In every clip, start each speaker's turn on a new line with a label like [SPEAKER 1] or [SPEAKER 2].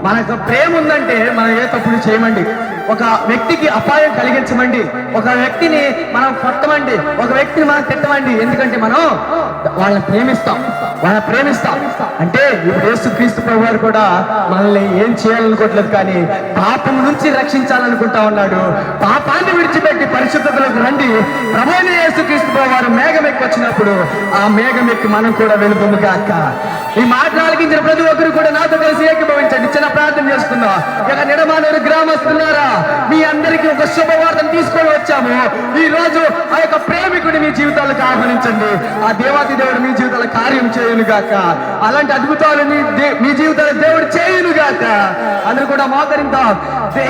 [SPEAKER 1] మనకు ప్రేమ ఉందంటే మనం ఏ తప్పులు చేయమండి. ఒక వ్యక్తికి అపాయం కలిగించమండి. ఒక వ్యక్తిని మనం కొట్టమండి. ఒక వ్యక్తిని మనం తిట్టమండి. ఎందుకంటే మనం వాళ్ళని ప్రేమిస్తాం. వాళ్ళని ప్రేమిస్తాం. అంటే ఇప్పుడు యేసు క్రీస్తు ప్రభు కూడా మనల్ని ఏం చేయాలనుకోవట్లేదు కానీ పాపం నుంచి రక్షించాలనుకుంటా ఉన్నాడు. పాపాన్ని విడిచిపెట్టి పరిశుద్ధతలోకి రండి. ప్రభుని యేసు క్రీస్తు ప్రభు వారు మేఘం ఎక్కి వచ్చినప్పుడు ఆ మేఘం ఎక్కి మనం కూడా వెళుతుంది కాక ఈ మాట ఆలకించిన ప్రతి ఒక్కరు కూడా నిడమానూరు గ్రామస్తున్నారా మీ అందరికి ఒక శుభవార్తను తీసుకొని వచ్చాము. ఈ రోజు ఆ యొక్క ప్రేమికుడి మీ జీవితాలకు ఆహ్వానించండి. ఆ దేవాతి దేవుడు మీ జీవితాల కార్యం చేయును గాక అలాంటి అద్భుతాలు మీ మీ జీవితాల దేవుడు చేయును గాక అందరూ కూడా మోకరిందాం.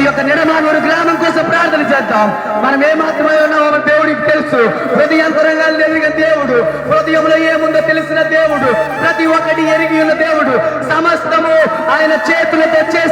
[SPEAKER 1] ఈ యొక్క నిడమానూరు గ్రామం కోసం ప్రార్థన చేద్దాం. మనం ఏ మాత్రమే ఉన్నామో దేవుడికి తెలుసు. ప్రతి అంతరంగాలు ఎదిగిన దేవుడు హృదయంలో ఏముందో తెలిసిన దేవుడు ప్రతి ఒక్కటి ఎరిగి ఉన్న దేవుడు సమస్తము ఆయన చేతులతో చేసి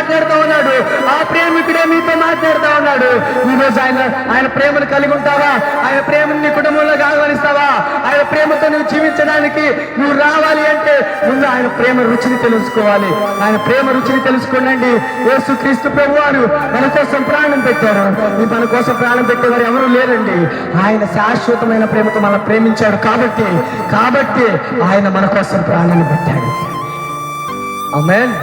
[SPEAKER 1] మాట్లాడుతూ ఉన్నాడు. ఆ ప్రేమికుడే మీతో మాట్లాడుతూ ఉన్నాడు. ఈ రోజు ఆయన ఆయన ప్రేమను కలిగి ఉంటావా? ఆయన ప్రేమను నీ కుటుంబంలో ఆహ్వానిస్తావా ఆయన ప్రేమతో నువ్వు జీవించడానికి నువ్వు రావాలి అంటే ముందు ఆయన ప్రేమ రుచిని తెలుసుకోవాలి. ఆయన ప్రేమ రుచిని తెలుసుకోనండి యేసు క్రీస్తు ప్రభు వారు మన కోసం ప్రాణం పెట్టారు. ఈ మన కోసం ప్రాణం పెట్టేవారు ఎవరు లేరండి. ఆయన శాశ్వతమైన ప్రేమతో మనం ప్రేమించాడు కాబట్టి కాబట్టి ఆయన మన కోసం ప్రాణాన్ని పెట్టాడు. ఆమేన్